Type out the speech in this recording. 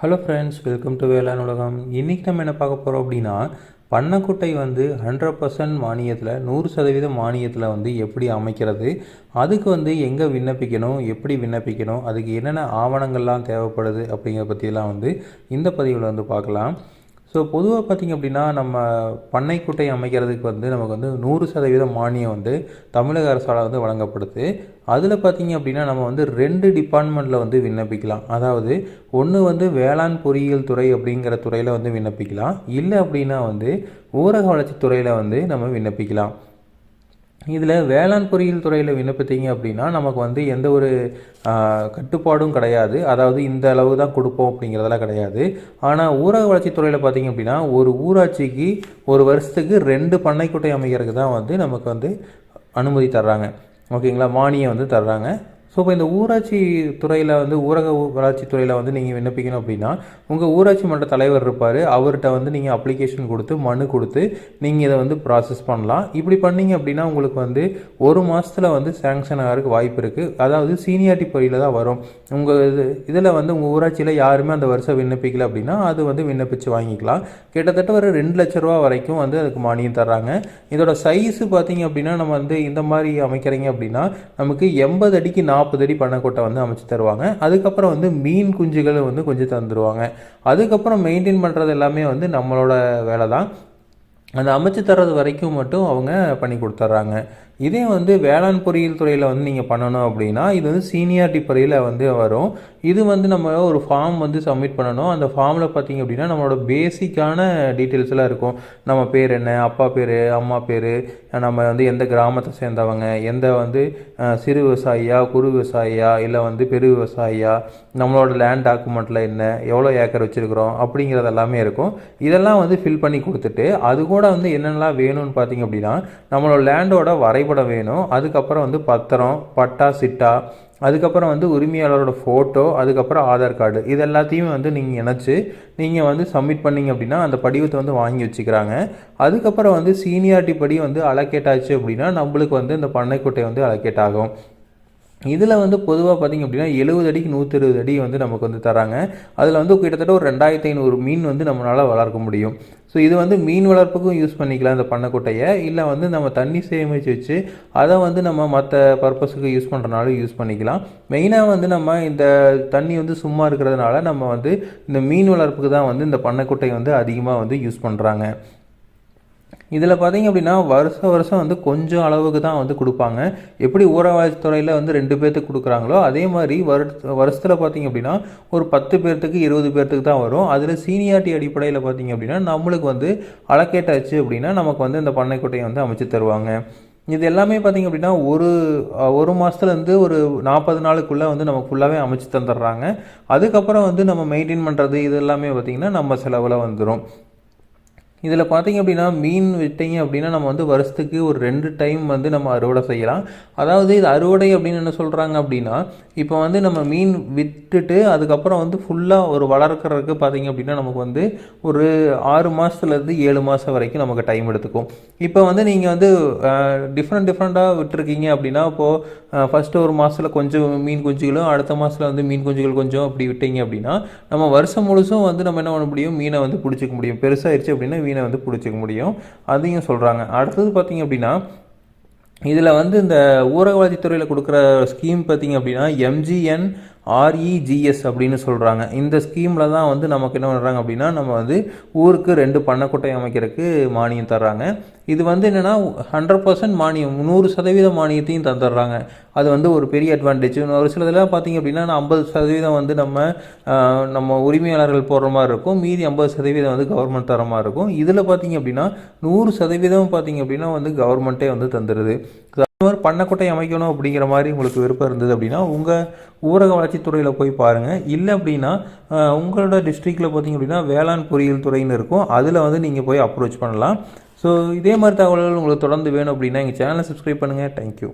Hello friends welcome to வேளாண் உலகம் இன்றைக்கி நம்ம என்ன பார்க்க போகிறோம் அப்படின்னா பண்ணக்குட்டை வந்து ஹண்ட்ரட் பர்சன்ட் மானியத்தில் நூறு சதவீதம் மானியத்தில் வந்து எப்படி அமைக்கிறது அதுக்கு வந்து எங்கே விண்ணப்பிக்கணும் எப்படி விண்ணப்பிக்கணும் அதுக்கு என்னென்ன ஆவணங்கள்லாம் தேவைப்படுது அப்படிங்கிற பற்றியெல்லாம் வந்து இந்த பதிவில் வந்து பார்க்கலாம். ஸோ பொதுவாக பார்த்திங்க அப்படின்னா நம்ம பண்ணைக்குட்டை அமைக்கிறதுக்கு வந்து நமக்கு வந்து நூறு சதவீதம் மானியம் வந்து தமிழக அரசால் வந்து வழங்கப்படுது. அதில் பார்த்திங்க அப்படின்னா நம்ம வந்து ரெண்டு டிபார்ட்மெண்ட்டில் வந்து விண்ணப்பிக்கலாம். அதாவது ஒன்று வந்து வேளாண் பொறியியல் துறை அப்படிங்கிற துறையில் வந்து விண்ணப்பிக்கலாம். இல்லை அப்படின்னா வந்து ஊரக வளர்ச்சித்துறையில் வந்து நம்ம விண்ணப்பிக்கலாம். இதில் வேளாண் பொறியியல் துறையில் விண்ணப்பித்தீங்க அப்படின்னா நமக்கு வந்து எந்த ஒரு கட்டுப்பாடும் கிடையாது. அதாவது இந்த அளவு தான் கொடுப்போம் அப்படிங்கிறதெல்லாம் கிடையாது. ஆனால் ஊரக வளர்ச்சித்துறையில் பார்த்திங்க அப்படின்னா ஒரு ஊராட்சிக்கு ஒரு வருஷத்துக்கு ரெண்டு பண்ணைக்குட்டை அமைக்கிறதுக்கு தான் வந்து நமக்கு வந்து அனுமதி தர்றாங்க. ஓகேங்களா? மானியம் வந்து தர்றாங்க. ஸோ இப்போ இந்த ஊராட்சி துறையில் வந்து ஊரக வளர்ச்சி துறையில் வந்து நீங்கள் விண்ணப்பிக்கணும் அப்படின்னா உங்கள் ஊராட்சி மன்ற தலைவர் இருப்பார். அவர்கிட்ட வந்து நீங்கள் அப்ளிகேஷன் கொடுத்து மனு கொடுத்து நீங்கள் இதை வந்து ப்ராசஸ் பண்ணலாம். இப்படி பண்ணீங்க அப்படின்னா உங்களுக்கு வந்து ஒரு மாதத்தில் வந்து சேங்ஷன் ஆகிறதுக்கு வாய்ப்பு இருக்குது அதாவது சீனியாரிட்டி பகுதியில் தான் வரும். உங்கள் இது இதில் வந்து உங்கள் ஊராட்சியில் யாருமே அந்த வருஷம் விண்ணப்பிக்கல அப்படின்னா அது வந்து விண்ணப்பித்து வாங்கிக்கலாம். கிட்டத்தட்ட ஒரு ரெண்டு லட்ச ரூபா வரைக்கும் வந்து அதுக்கு மானியம் தர்றாங்க. இதோட சைஸு பார்த்தீங்க அப்படின்னா நம்ம வந்து இந்த மாதிரி அமைக்கிறீங்க அப்படின்னா நமக்கு எண்பது அடிக்கு நாற்பது அடி பண்ணக்கொட்டை வந்து அமைச்சு தருவாங்க. அதுக்கப்புறம் வந்து மீன் குஞ்சுகளை வந்து கொஞ்சம் தந்துடுவாங்க அதுக்கப்புறம் மெயின்டைன் பண்ணுறது எல்லாமே வந்து நம்மளோட வேலை தான் அந்த அமைச்சு தர்றது வரைக்கும் மட்டும் அவங்க பண்ணி கொடுத்துட்றாங்க. இதே வந்து வேளாண் பொறியியல் துறையில் வந்து நீங்கள் பண்ணணும் அப்படின்னா இது வந்து சீனியாரிட்டி பறையில் வந்து வரும். இது வந்து நம்ம ஒரு ஃபார்ம் வந்து சப்மிட் பண்ணணும். அந்த ஃபார்மில் பார்த்தீங்க அப்படின்னா நம்மளோட பேசிக்கான டீட்டெயில்ஸ்லாம் இருக்கும். நம்ம பேர் என்ன அப்பா பேர் அம்மா பேர் நம்ம வந்து எந்த கிராமத்தை சேர்ந்தவங்க எந்த வந்து சிறு விவசாயியா குறு விவசாயியா இல்லை வந்து பெரு விவசாயியா நம்மளோட லேண்ட் டாக்குமெண்ட்டில் என்ன எவ்வளோ ஏக்கர் வச்சுருக்குறோம் அப்படிங்கிறது எல்லாமே இருக்கும். இதெல்லாம் வந்து ஃபில் பண்ணி கொடுத்துட்டு அது கூட வந்து என்னென்னலாம் வேணும்னு பார்த்தீங்க அப்படின்னா நம்மளோட லேண்டோட வரைபடம் வேணும். அதுக்கப்புறம் வந்து பத்திரம் பட்டா சிட்டா அதுக்கப்புறம் வந்து உரிமையாளரோட ஃபோட்டோ அதுக்கப்புறம் ஆதார் கார்டு இது எல்லாத்தையும் வந்து நீங்கள் இணைச்சி நீங்கள் வந்து சப்மிட் பண்ணிங்க அப்படின்னா அந்த படிவத்தை வந்து வாங்கி வச்சுக்கிறாங்க. அதுக்கப்புறம் வந்து சீனியாரிட்டி படி வந்து அலகேட் ஆச்சு அப்படின்னா நம்மளுக்கு வந்து இந்த பண்ணைக்குட்டை வந்து அலகேட் ஆகும். இதில் வந்து பொதுவாக பார்த்திங்க அப்படின்னா எழுபது அடிக்கு நூற்றி இருபது அடி வந்து நமக்கு வந்து தராங்க. அதில் வந்து கிட்டத்தட்ட ஒரு ரெண்டாயிரத்தி ஐநூறு மீன் வந்து நம்மளால் வளர்க்க முடியும். ஸோ இது வந்து மீன் வளர்ப்புக்கும் யூஸ் பண்ணிக்கலாம் இந்த பண்ணைக்குட்டையை. இல்லை வந்து நம்ம தண்ணி சேமித்து வச்சு அதை வந்து நம்ம மற்ற பர்பஸுக்கு யூஸ் பண்ணுறனாலும் யூஸ் பண்ணிக்கலாம். மெயினாக வந்து நம்ம இந்த தண்ணி வந்து சும்மா இருக்கிறதுனால நம்ம வந்து இந்த மீன் வளர்ப்புக்கு தான் வந்து இந்த பண்ணைக்குட்டையை வந்து அதிகமாக வந்து யூஸ் பண்ணுறாங்க இதில் பார்த்தீங்க அப்படின்னா வருஷம் வருஷம் வந்து கொஞ்சம் அளவுக்கு தான் வந்து கொடுப்பாங்க. எப்படி ஊரகத்துறையில் வந்து ரெண்டு பேர்த்துக்கு கொடுக்குறாங்களோ அதே மாதிரி வரு வருஷத்தில் பார்த்தீங்க அப்படின்னா ஒரு பத்து பேர்த்துக்கு இருபது பேர்த்துக்கு தான் வரும். அதில் சீனியாரிட்டி அடிப்படையில் பார்த்தீங்க அப்படின்னா நம்மளுக்கு வந்து அலக்கேட்டாச்சு அப்படின்னா நமக்கு வந்து இந்த பண்ணைக்குட்டையை வந்து அமைச்சு தருவாங்க. இது எல்லாமே பார்த்திங்க அப்படின்னா ஒரு ஒரு மாதத்துலேருந்து ஒரு நாற்பது நாளுக்குள்ளே வந்து நமக்கு ஃபுல்லாகவே அமைச்சு தந்துடுறாங்க. அதுக்கப்புறம் வந்து நம்ம மெயின்டைன் பண்ணுறது இது எல்லாமே பார்த்திங்கன்னா நம்ம செலவில் வந்துடும் இதில் பார்த்திங்க அப்படின்னா மீன் விட்டீங்க அப்படின்னா நம்ம வந்து வருஷத்துக்கு ஒரு ரெண்டு டைம் வந்து நம்ம அறுவடை செய்யலாம். அதாவது இது அறுவடை அப்படின்னு என்ன சொல்கிறாங்க அப்படின்னா இப்போ வந்து நம்ம மீன் விட்டுட்டு அதுக்கப்புறம் வந்து ஃபுல்லாக ஒரு வளர்க்குறதுக்கு பார்த்திங்க அப்படின்னா நமக்கு வந்து ஒரு ஆறு மாதத்துலேருந்து ஏழு மாதம் வரைக்கும் நமக்கு டைம் எடுத்துக்கும். இப்போ வந்து நீங்கள் வந்து டிஃப்ரெண்ட் டிஃப்ரெண்ட்டாக விட்டுருக்கீங்க அப்படின்னா இப்போது ஃபஸ்ட்டு ஒரு மாதத்தில் கொஞ்சம் மீன் குஞ்சுகளும் அடுத்த மாதத்தில் வந்து மீன் குஞ்சுகள் கொஞ்சம் அப்படி விட்டீங்க அப்படின்னா நம்ம வருஷம் முழுசும் வந்து நம்ம என்ன பண்ண முடியும்? மீனை வந்து பிடிச்சிக்க முடியும். பெருசாகிடுச்சு அப்படின்னா மீனை வந்து பிடிச்சிக்க முடியும். அதையும் சொல்கிறாங்க அடுத்தது பார்த்திங்க அப்படின்னா இதில் வந்து இந்த ஊரக வளர்ச்சித்துறையில் கொடுக்குற ஸ்கீம் பார்த்திங்க அப்படின்னா எம்ஜிஎன் ஆர்இஜிஎஸ் அப்படின்னு சொல்கிறாங்க இந்த ஸ்கீமில் தான் வந்து நமக்கு என்ன பண்ணுறாங்க அப்படின்னா நம்ம வந்து ஊருக்கு ரெண்டு பண்ணைக்குட்டை அமைக்கிறதுக்கு மானியம் தர்றாங்க. இது வந்து என்னென்னா ஹண்ட்ரட் பர்சன்ட் மானியம் நூறு சதவீத மானியத்தையும் தந்துடுறாங்க. அது வந்து ஒரு பெரிய அட்வான்டேஜ் ஒரு சில இதெல்லாம் பார்த்திங்க அப்படின்னா ஐம்பது சதவீதம் வந்து நம்ம நம்ம உரிமையாளர்கள் போடுற மாதிரி இருக்கும். மீதி ஐம்பது சதவீதம் வந்து கவர்மெண்ட் தர மாதிரி இருக்கும். இதில் பார்த்திங்க அப்படின்னா நூறு சதவீதம் பார்த்திங்க அப்படின்னா வந்து கவர்மெண்ட்டே வந்து தந்துடுது மாதிரி பண்ணக்கொட்டை அமைக்கணும் அப்படிங்கிற மாதிரி உங்களுக்கு விருப்பம் இருந்தது அப்படின்னா உங்கள் ஊரக வளர்ச்சித்துறையில் போய் பாருங்கள் இல்லை அப்படின்னா உங்களோட டிஸ்ட்ரிக்டில் பார்த்தீங்க அப்படின்னா வேளாண் பொறியியல் துறைன்னு இருக்கும். அதில் வந்து நீங்கள் போய் அப்ரோச் பண்ணலாம். ஸோ இதே மாதிரி தகவல்கள் உங்களுக்கு தொடர்ந்து வேணும் அப்படின்னா எங்கள் சேனலை சப்ஸ்கிரைப் பண்ணுங்கள் தேங்க்யூ